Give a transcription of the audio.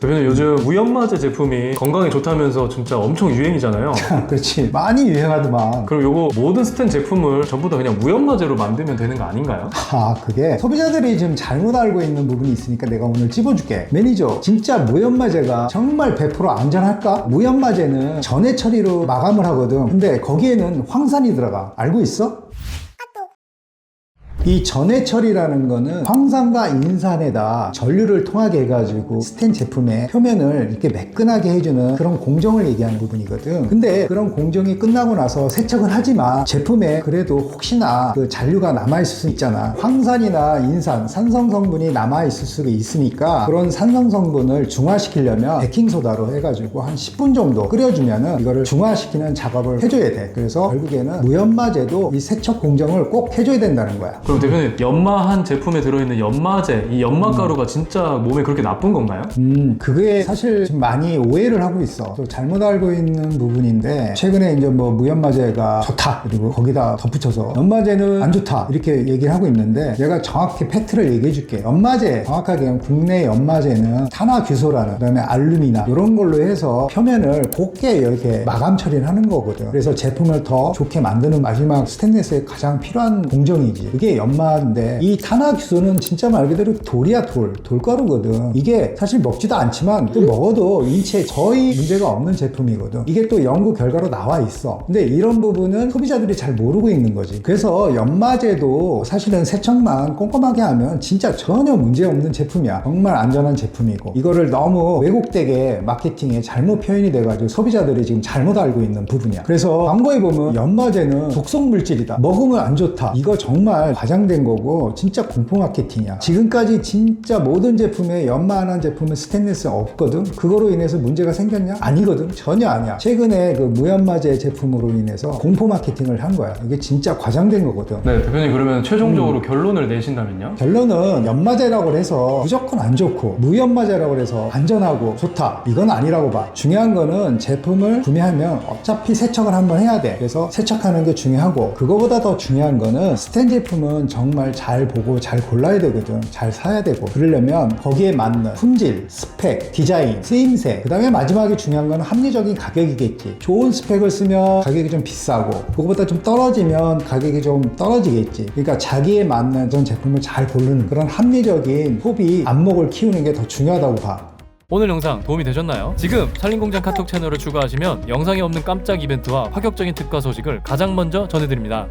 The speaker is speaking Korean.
대표님 요즘 무연마제 제품이 건강에 좋다면서 진짜 엄청 유행이잖아요. 그렇지 많이 유행하더만 그럼 요거 모든 스텐 제품을 전부 다 그냥 무연마제로 만들면 되는 거 아닌가요? 아 그게 소비자들이 지금 잘못 알고 있는 부분이 있으니까 내가 오늘 찝어줄게 매니저 진짜 무연마제가 정말 100% 안전할까? 무연마제는 전해 처리로 마감을 하거든 근데 거기에는 황산이 들어가 알고 있어? 이 전해 처리라는 거는 황산과 인산에다 전류를 통하게 해가지고 스텐 제품의 표면을 이렇게 매끈하게 해주는 그런 공정을 얘기하는 부분이거든. 근데 그런 공정이 끝나고 나서 세척은 하지만 제품에 그래도 혹시나 그 잔류가 남아있을 수 있잖아. 황산이나 인산, 산성 성분이 남아있을 수가 있으니까 그런 산성 성분을 중화시키려면 베킹소다로 해가지고 한 10분 정도 끓여주면은 이거를 중화시키는 작업을 해줘야 돼. 그래서 결국에는 무연마제도 이 세척 공정을 꼭 해줘야 된다는 거야. 그럼 대표님 연마한 제품에 들어있는 연마제 이 연마가루가 진짜 몸에 그렇게 나쁜 건가요? 음, 그게 사실 지금 많이 오해를 하고 있어. 또 잘못 알고 있는 부분인데, 최근에 이제 뭐 무연마제가 좋다. 그리고 거기다 덧붙여서 연마제는 안 좋다. 이렇게 얘기를 하고 있는데, 내가 정확히 팩트를 얘기해 줄게. 연마제, 정확하게 얘기하면 국내 연마제는 탄화규소라는, 그 다음에 알루미나, 이런 걸로 해서 표면을 곱게 이렇게 마감 처리를 하는 거거든. 그래서 제품을 더 좋게 만드는 마지막 스테인레스에 가장 필요한 공정이지. 그게 연마인데, 이 탄화규소는 진짜 말 그대로 돌이야, 돌. 돌가루거든. 이게 사실 먹지도 않지만 또 먹어도 인체에 거의 문제가 없는 제품이거든. 이게 또 연구 결과로 나와 있어. 근데 이런 부분은 소비자들이 잘 모르고 있는 거지. 그래서 연마제도 사실은 세척만 꼼꼼하게 하면 진짜 전혀 문제 없는 제품이야. 정말 안전한 제품이고. 이거를 너무 왜곡되게 마케팅에 잘못 표현이 돼가지고 소비자들이 지금 잘못 알고 있는 부분이야. 그래서 광고에 보면 연마제는 독성 물질이다. 먹으면 안 좋다. 이거 정말 과장 된 거고 진짜 공포 마케팅이야. 지금까지 진짜 모든 제품에 연마한 제품은 스테인리스 없거든. 그거로 인해서 문제가 생겼냐? 아니거든. 전혀 아니야. 최근에 그 무연마제 제품으로 인해서 공포 마케팅을 한 거야. 이게 진짜 과장된 거거든. 네 대표님 그러면 최종적으로 결론을 내신다면요? 결론은 연마제라고 해서 무조건 안 좋고 무연마제라고 해서 안전하고 좋다 이건 아니라고 봐 중요한 거는 제품을 구매하면 어차피 세척을 한번 해야 돼 그래서 세척하는 게 중요하고 그거보다 더 중요한 거는 스텐 제품 은 정말 잘 보고 잘 골라야 되거든. 잘 사야 되고. 그러려면 거기에 맞는 품질 스펙 디자인 쓰임새. 그 다음에 마지막에 중요한 건 합리적인 가격이겠지. 좋은 스펙을 쓰면 가격이 좀 비싸고 그거보다 좀 떨어지면 가격이 좀 떨어지겠지. 그러니까 자기에 맞는 전 제품을 잘 고르는 그런 합리적인 소비 안목을 키우는 게 더 중요하다고 봐. 오늘 영상 도움이 되셨나요? 지금 살림공장 카톡 채널을 추가하시면 영상에 없는 깜짝 이벤트와 파격적인 특가 소식을 가장 먼저 전해드립니다.